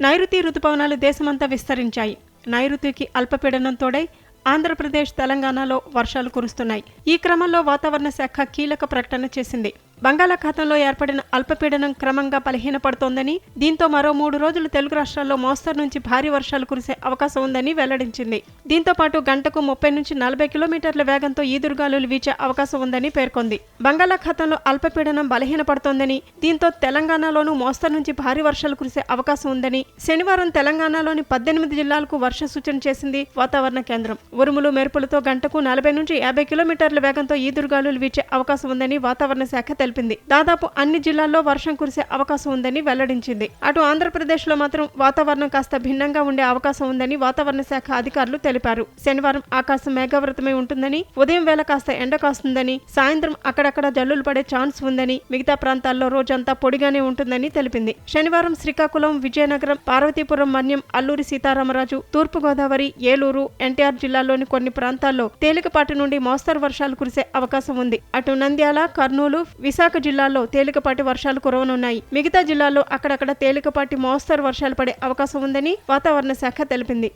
నైరుతి రుతుపవనాలు దేశమంతా విస్తరించాయి. నైరుతికి అల్పపీడనం తోడై ఆంధ్రప్రదేశ్ తెలంగాణలో వర్షాలు కురుస్తున్నాయి. ఈ క్రమంలో వాతావరణ శాఖ కీలక ప్రకటన చేసింది. బంగాళాఖాతంలో ఏర్పడిన అల్పపీడనం క్రమంగా బలహీనపడుతోందని దీంతో మరో మూడు రోజులు తెలుగు రాష్ట్రాల్లో మోస్తరు నుంచి భారీ వర్షాలు కురిసే అవకాశం ఉందని వెల్లడించింది. దీంతో పాటు గంటకు ముప్పై నుంచి నలభై కిలోమీటర్ల వేగంతో ఈదురుగాలులు వీచే అవకాశం ఉందని పేర్కొంది. బంగాళాఖాతంలో అల్పపీడనం బలహీనపడుతోందని దీంతో తెలంగాణలోనూ మోస్తరు నుంచి భారీ వర్షాలు కురిసే అవకాశం ఉందని శనివారం తెలంగాణలోని పద్దెనిమిది జిల్లాలకు వర్ష సూచన చేసింది వాతావరణ కేంద్రం. ఉరుములు మెరుపులతో గంటకు నలభై నుంచి యాభై కిలోమీటర్ల వేగంతో ఈదురుగాలులు వీచే అవకాశం ఉందని వాతావరణ శాఖ తెలిపింది తెలిపింది. దాదాపు అన్ని జిల్లాల్లో వర్షం కురిసే అవకాశం ఉందని వెల్లడించింది. అటు ఆంధ్రప్రదేశ్లో మాత్రం వాతావరణం కాస్త భిన్నంగా ఉండే అవకాశం ఉందని వాతావరణ శాఖ అధికారులు తెలిపారు. శనివారం ఆకాశం మేఘావృతమై ఉంటుందని ఉదయం వేళ కాస్త ఎండ కాస్తుందని సాయంత్రం అక్కడక్కడ జల్లులు పడే ఛాన్స్ ఉందని మిగతా ప్రాంతాల్లో రోజంతా పొడిగానే ఉంటుందని తెలిపింది. శనివారం శ్రీకాకుళం విజయనగరం పార్వతీపురం మన్యం అల్లూరి సీతారామరాజు తూర్పుగోదావరి ఏలూరు ఎన్టీఆర్ జిల్లాలోని కొన్ని ప్రాంతాల్లో తేలికపాటి నుండి మోస్తరు వర్షాలు కురిసే అవకాశం ఉంది. అటు నంద్యాల కర్నూలు విశాఖ విశాఖ జిల్లాలో తేలికపాటి వర్షాలు కురవనున్నాయి. మిగతా జిల్లాల్లో అక్కడక్కడ తేలికపాటి మోస్తరు వర్షాలు పడే అవకాశం ఉందని వాతావరణ శాఖ తెలిపింది.